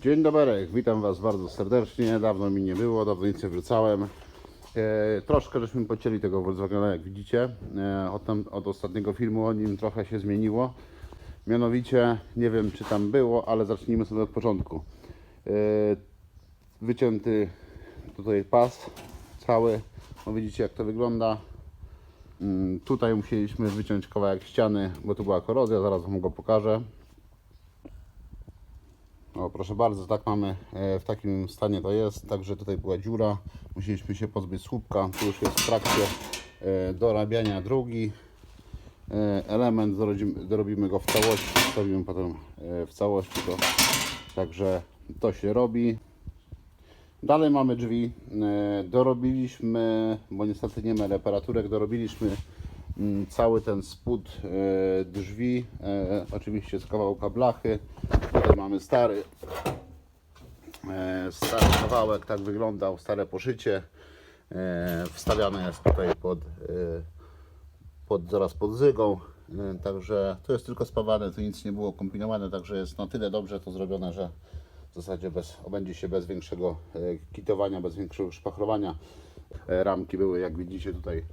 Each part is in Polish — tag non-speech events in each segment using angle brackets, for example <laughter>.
Dzień dobry, witam Was bardzo serdecznie. Dawno mi nie było, dawno nic nie wrzucałem. E, troszkę żeśmy pocięli tego Volkswagena, jak widzicie. E, od, tam, od ostatniego filmu o nim trochę się zmieniło. Mianowicie, nie wiem czy tam było, ale zacznijmy sobie od początku. E, wycięty tutaj pas cały. No widzicie jak to wygląda. Mm, Tutaj musieliśmy wyciąć kawałek ściany, bo tu była korozja, zaraz Wam go pokażę. O, proszę bardzo, tak mamy, e, w takim stanie to jest, także tutaj była dziura, musieliśmy się pozbyć słupka, tu już jest w trakcie e, dorabiania drugi. E, element, dorobimy, go w całości, wstawimy potem w całości to, także to się robi. Dalej mamy drzwi, dorobiliśmy, bo niestety nie ma reparaturek, dorobiliśmy cały ten spód e, drzwi, e, oczywiście z kawałka blachy. Tutaj mamy stary, e, stary kawałek, tak wyglądał, stare poszycie. Wstawiane jest tutaj pod, pod zaraz pod zygą. Także to jest tylko spawane, tu nic nie było kombinowane, także jest na tyle dobrze to zrobione, że w zasadzie bez, obędzie się bez większego kitowania, bez większego szpachrowania. Ramki były, jak widzicie, tutaj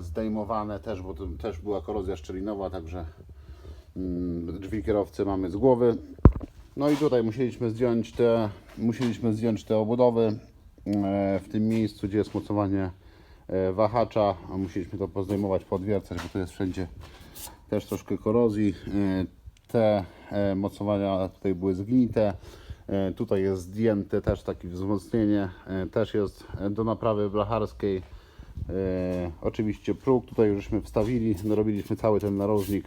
zdejmowane też, bo też była korozja szczelinowa, także mm, drzwi kierowcy mamy z głowy. No i tutaj musieliśmy zdjąć te, musieliśmy zdjąć te obudowy e, w tym miejscu, gdzie jest mocowanie e, wahacza. Musieliśmy to pozdejmować, podwiercać, bo tu jest wszędzie też troszkę korozji. E, Te e, mocowania tutaj były zgnite. E, Tutaj jest zdjęte też takie wzmocnienie. E, Też jest do naprawy blacharskiej. E, Oczywiście próg tutaj żeśmy wstawili. Robiliśmy cały ten narożnik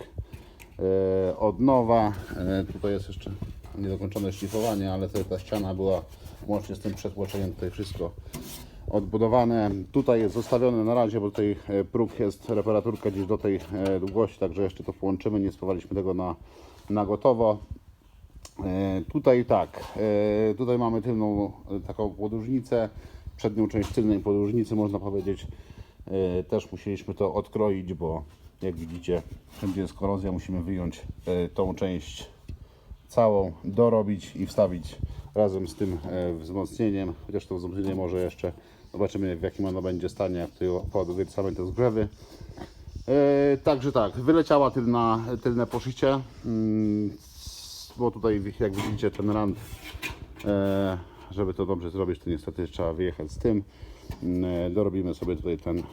e, od nowa. E, Tutaj jest jeszcze niedokończone szlifowanie, ale to, ta ściana była łącznie z tym przetłoczeniem tutaj wszystko odbudowane. Tutaj jest zostawione na razie, bo tutaj e, próg jest reparaturka gdzieś do tej e, długości, także jeszcze to połączymy. Nie spawaliśmy tego na, na gotowo. E, Tutaj tak, e, tutaj mamy tylną e, taką podłużnicę, przednią część tylnej podłużnicy można powiedzieć. E, Też musieliśmy to odkroić, bo jak widzicie, wszędzie jest korozja, musimy wyjąć e, tą część całą, dorobić i wstawić razem z tym e, wzmocnieniem, chociaż to wzmocnienie może jeszcze zobaczymy w jakim ono będzie stanie, jak tutaj podwiercamy te zgrzewy. Także tak, wyleciała tylna, tylne poszycie, mm, bo tutaj jak widzicie ten rand, żeby to dobrze zrobić, to niestety trzeba wyjechać z tym. Mm, Dorobimy sobie tutaj ten e,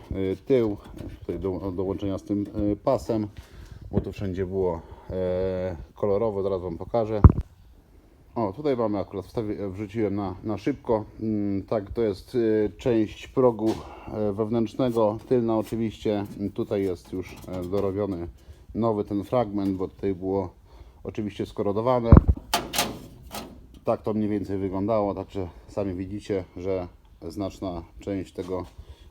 tył, tutaj do, do łączenia z tym e, pasem, bo to wszędzie było e, kolorowo, zaraz Wam pokażę. O, tutaj mamy akurat, wstawi, wrzuciłem na, na szybko. Mm, tak, to jest część progu e, wewnętrznego, tylna oczywiście. Tutaj jest już e, dorobiony nowy ten fragment, bo tutaj było oczywiście skorodowane. Tak to mniej więcej wyglądało, także sami widzicie, że znaczna część tego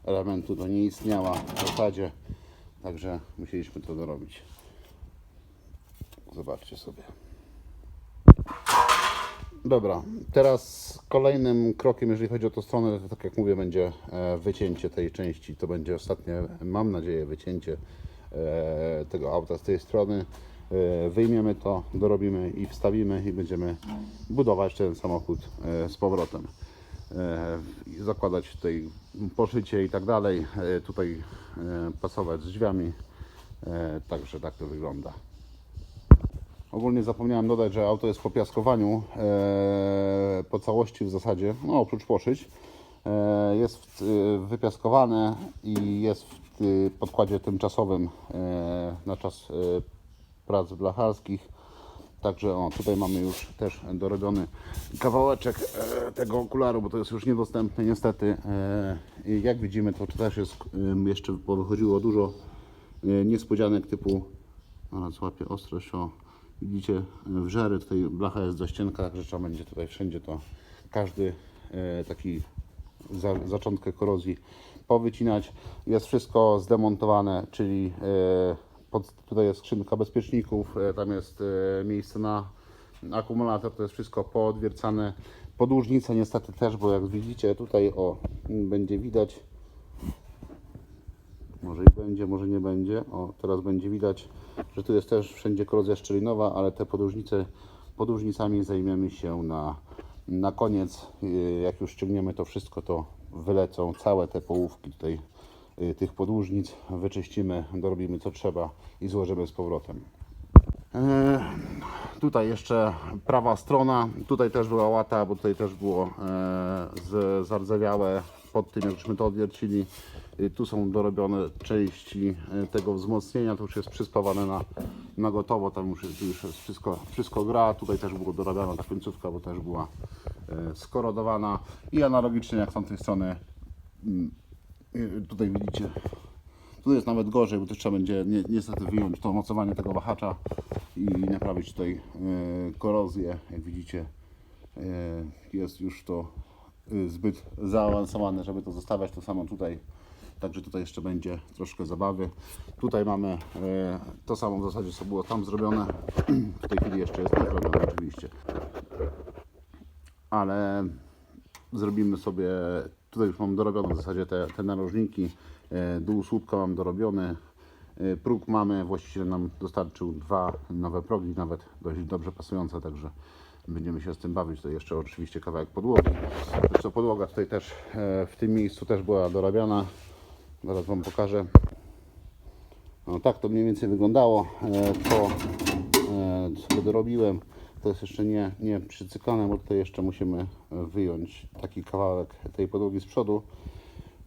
elementu to nie istniała w zasadzie, także musieliśmy to dorobić. Zobaczcie sobie. Dobra, teraz kolejnym krokiem, jeżeli chodzi o tą stronę, to tak jak mówię, będzie e, wycięcie tej części. To będzie ostatnie, mam nadzieję, wycięcie e, tego auta z tej strony. E, Wyjmiemy to, dorobimy i wstawimy i będziemy budować ten samochód e, z powrotem. E, Zakładać tutaj poszycie i tak dalej. Tutaj pasować z drzwiami. Także tak to wygląda. Ogólnie zapomniałem dodać, że auto jest po piaskowaniu po całości w zasadzie, no oprócz poszyć. Jest wypiaskowane i jest w podkładzie tymczasowym na czas prac blacharskich. Także o, tutaj mamy już też dorobiony kawałeczek e, tego okularu, bo to jest już niedostępne niestety. E, jak widzimy to też jest jeszcze wychodziło dużo e, niespodzianek typu ale złapie ostrość, o widzicie wżery, tutaj blacha jest dość cienka, także trzeba będzie tutaj wszędzie to każdy taki za, zaczątkę korozji powycinać. Jest wszystko zdemontowane, czyli pod, tutaj jest skrzynka bezpieczników, e, tam jest e, miejsce na akumulator, to jest wszystko poodwiercane. Podłużnica niestety też, bo jak widzicie tutaj o będzie widać może i będzie, może nie będzie. O, teraz będzie widać, że tu jest też wszędzie korozja szczelinowa, ale te podłużnice podróżnicami zajmiemy się na, na koniec. Y, Jak już ściągniemy to wszystko, to wylecą całe te połówki tutaj tych podłużnic. Wyczyścimy, dorobimy co trzeba i złożymy z powrotem. E, Tutaj jeszcze prawa strona, tutaj też była łata, bo tutaj też było e, zardzewiałe pod tym, jakśmy to odwiercili. Y, Tu są dorobione części e, tego wzmocnienia, to już jest przyspawane na, na gotowo, tam już, tu już jest wszystko, wszystko gra. Tutaj też było dorabiana ta końcówka, bo też była skorodowana i analogicznie jak z tamtej strony mm, y, tutaj widzicie tu jest nawet gorzej, bo też trzeba będzie ni niestety wyjąć to mocowanie tego wahacza i naprawić tutaj e, korozję. Jak widzicie, e, jest już to e, zbyt zaawansowane, żeby to zostawiać. To samo tutaj. Także tutaj jeszcze będzie troszkę zabawy. Tutaj mamy to samo w zasadzie, co było tam zrobione. <clears throat> W tej chwili jeszcze jest nie zrobione oczywiście. Ale zrobimy sobie, tutaj już mam dorobione w zasadzie te, te narożniki, e, dół słupka mam dorobiony, e, próg mamy, właściciel nam dostarczył dwa nowe progi, nawet dość dobrze pasujące, także będziemy się z tym bawić. To jeszcze oczywiście kawałek podłogi. Zresztą podłoga tutaj też e, w tym miejscu też była dorabiana, zaraz Wam pokażę. No tak to mniej więcej wyglądało. To sobie dorobiłem. To jest jeszcze nie, nie przycykane, bo tutaj jeszcze musimy e, wyjąć taki kawałek tej podłogi z przodu.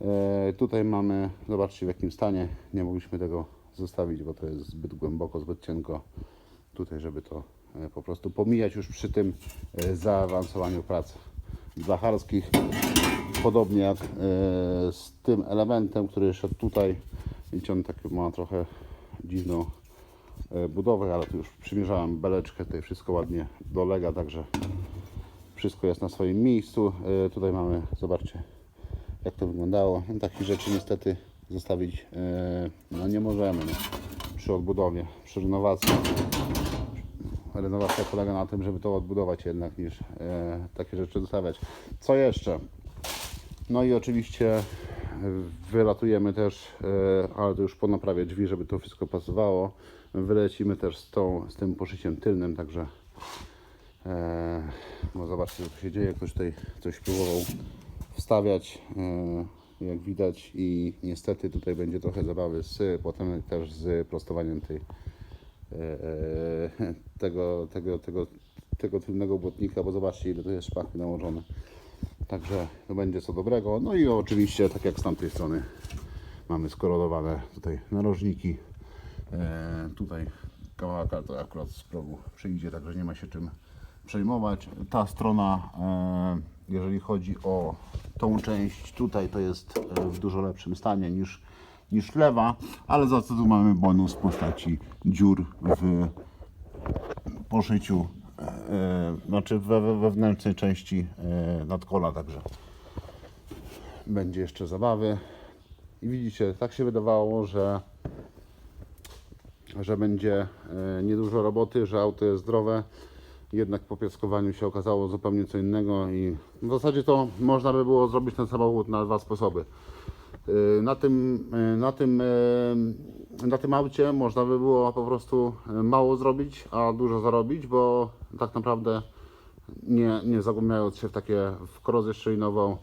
E, Tutaj mamy, zobaczcie w jakim stanie. Nie mogliśmy tego zostawić, bo to jest zbyt głęboko, zbyt cienko. Tutaj, żeby to e, po prostu pomijać już przy tym zaawansowaniu pracy. Blacharskich, podobnie jak z tym elementem, który szedł tutaj. Widzicie, on tak ma trochę dziwną e, budowę, ale tu już przymierzałem beleczkę, tutaj wszystko ładnie dolega, także wszystko jest na swoim miejscu. E, Tutaj mamy, zobaczcie jak to wyglądało. No, takich rzeczy niestety zostawić e, no, nie możemy no. przy odbudowie, przy renowacji. Renowacja polega na tym, żeby to odbudować jednak niż takie rzeczy zostawiać. Co jeszcze? No i oczywiście wylatujemy też, ale to już po naprawie drzwi, żeby to wszystko pasowało. Wylecimy też z, tą, z tym poszyciem tylnym, także e, no zobaczcie co tu się dzieje. Ktoś tutaj coś próbował wstawiać, e, jak widać i niestety tutaj będzie trochę zabawy z, potem też z prostowaniem tej, e, e, tego, tego, tego, tego tylnego błotnika, bo zobaczcie ile to jest szpachy nałożone. Także to będzie co dobrego. No i oczywiście, tak jak z tamtej strony, mamy skorodowane tutaj narożniki. E, tutaj kawałka to akurat z progu przyjdzie, także nie ma się czym przejmować. Ta strona, e, jeżeli chodzi o tą część tutaj, to jest e, w dużo lepszym stanie niż, niż lewa, ale za co tu mamy bonus w postaci dziur w poszyciu, znaczy we, we wewnętrznej części nadkola, także będzie jeszcze zabawy. I widzicie, tak się wydawało, że, że będzie e, niedużo roboty, że auto jest zdrowe. Jednak po piaskowaniu się okazało zupełnie co innego i w zasadzie to można by było zrobić ten samochód na dwa sposoby. Y, Na tym, y, na tym, na tym aucie można by było po prostu mało zrobić, a dużo zarobić, bo tak naprawdę nie, nie zagłębiając się w takie w korozję szczelinową,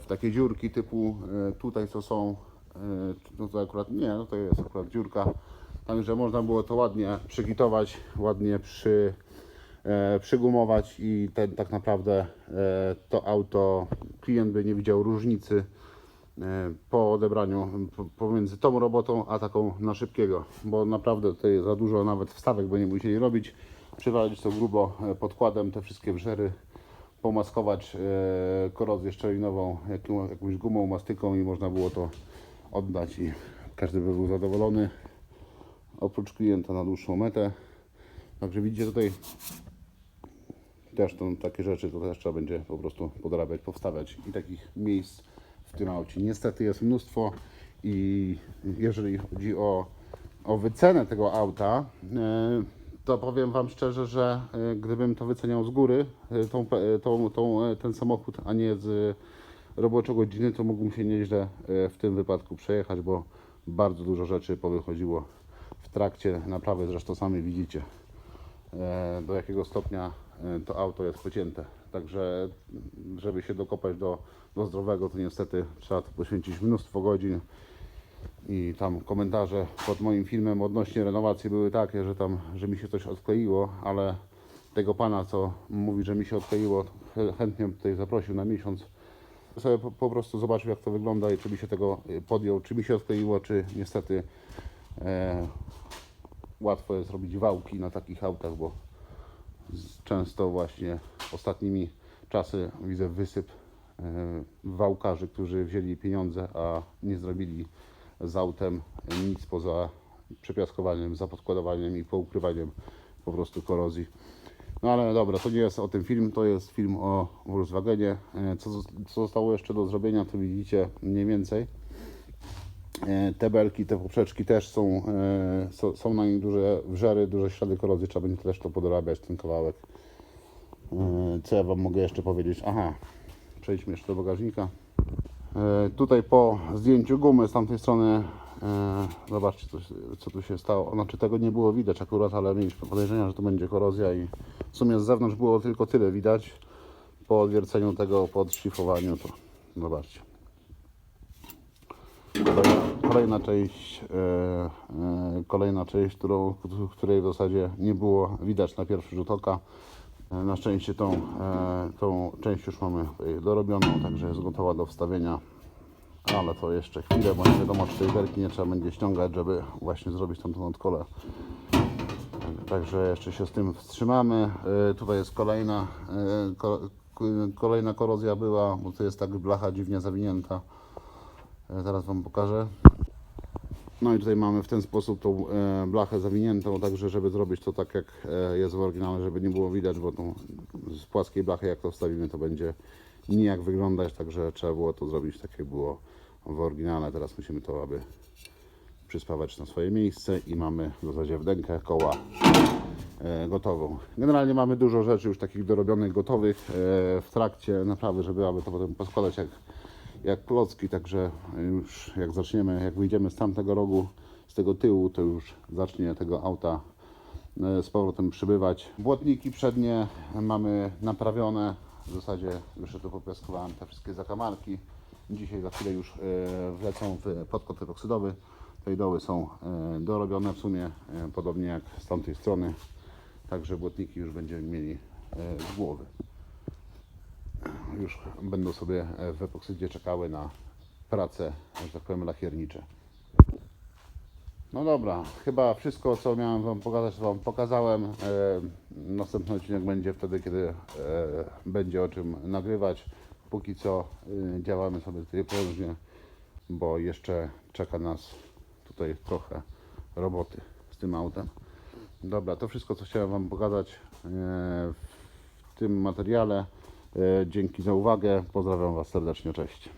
w takie dziurki typu tutaj co są, to akurat nie, no to jest akurat dziurka, także można było to ładnie przygitować, ładnie przy, e, przygumować i ten, tak naprawdę e, to auto klient by nie widział różnicy e, po odebraniu pomiędzy tą robotą a taką na szybkiego, bo naprawdę tutaj za dużo nawet wstawek by nie musieli robić, przywalić to grubo e, podkładem, te wszystkie wrzery, pomaskować e, korozję szczelinową jaką, jakąś gumą, mastyką i można było to oddać i każdy by był zadowolony, oprócz klienta na dłuższą metę. Także widzicie tutaj też to, takie rzeczy to też trzeba będzie po prostu podrabiać, powstawiać i takich miejsc w tym aucie niestety jest mnóstwo i jeżeli chodzi o, o wycenę tego auta, e, to powiem Wam szczerze, że e, gdybym to wyceniał z góry, e, tą, tą, tą, ten samochód, a nie z roboczej godziny, to mógłbym się nieźle w tym wypadku przejechać, bo bardzo dużo rzeczy powychodziło trakcie naprawy, zresztą sami widzicie. e, do jakiego stopnia e, to auto jest pocięte. Także żeby się dokopać do, do zdrowego, to niestety trzeba tu poświęcić mnóstwo godzin. I tam komentarze pod moim filmem odnośnie renowacji były takie, że tam, że mi się coś odkleiło, ale tego pana, co mówi, że mi się odkleiło, ch- chętnie tutaj zaprosił na miesiąc. Sobie po, po prostu zobaczył, jak to wygląda i czy mi się tego y, podjął, czy mi się odkleiło, czy niestety e, łatwo jest robić wałki na takich autach, bo często właśnie ostatnimi czasy widzę wysyp e, wałkarzy, którzy wzięli pieniądze, a nie zrobili z autem nic poza przepiaskowaniem, zapodkładowaniem i poukrywaniem po prostu korozji. No ale dobra, to nie jest o tym film, to jest film o Volkswagenie. E, Co, co zostało jeszcze do zrobienia, to widzicie mniej więcej. E, Te belki, te poprzeczki też są, e, są, na nich duże wrzery, duże ślady korozji, trzeba będzie też to podorabiać, ten kawałek. E, Co ja Wam mogę jeszcze powiedzieć? Aha, przejdźmy jeszcze do bagażnika. Tutaj po zdjęciu gumy z tamtej strony, zobaczcie co, co tu się stało. Znaczy tego nie było widać akurat, ale mieliśmy podejrzenia, że to będzie korozja i w sumie z zewnątrz było tylko tyle widać. Po odwierceniu tego, po odszlifowaniu to zobaczcie. Kolejna, część, e, e, kolejna część, którą, której w zasadzie nie było widać na pierwszy rzut oka. E, Na szczęście tą, tą część już mamy dorobioną, także jest gotowa do wstawienia. Ale to jeszcze chwilę, bo nie wiadomo, czy tej belki nie trzeba będzie ściągać, żeby właśnie zrobić tamtą odkolę. Także jeszcze się z tym wstrzymamy. Tutaj jest kolejna, kolejna korozja była, bo to jest tak blacha dziwnie zawinięta. E, Zaraz Wam pokażę. No i tutaj mamy w ten sposób tą e, blachę zawiniętą, także żeby zrobić to tak jak e, jest w oryginale, żeby nie było widać, bo tą, z płaskiej blachy jak to wstawimy to będzie nijak wyglądać, także trzeba było to zrobić tak jak było w oryginale. Teraz musimy to aby przyspawać na swoje miejsce i mamy w zasadzie wdękę koła gotową. Generalnie mamy dużo rzeczy już takich dorobionych, gotowych w trakcie naprawy, żeby aby to potem poskładać jak, jak klocki, także już jak zaczniemy, jak wyjdziemy z tamtego rogu, z tego tyłu, to już zacznie tego auta e, z powrotem przybywać. Błotniki przednie mamy naprawione, w zasadzie już to popiaskowałem te wszystkie zakamarki. Dzisiaj za chwilę już e, wlecą w podkład epoksydowy. Te doły są e, dorobione w sumie, podobnie jak z tamtej strony. Także błotniki już będziemy mieli z głowy. Już będą sobie w epoksydzie czekały na prace, że tak powiem, lakiernicze. No dobra, chyba wszystko co miałem Wam pokazać, Wam pokazałem. E, następny odcinek będzie wtedy, kiedy e, będzie o czym nagrywać. Póki co e, działamy sobie tutaj prężnie, bo jeszcze czeka nas tutaj trochę roboty z tym autem. Dobra, to wszystko co chciałem Wam pokazać e, w tym materiale. E, dzięki za uwagę. Pozdrawiam Was serdecznie, cześć.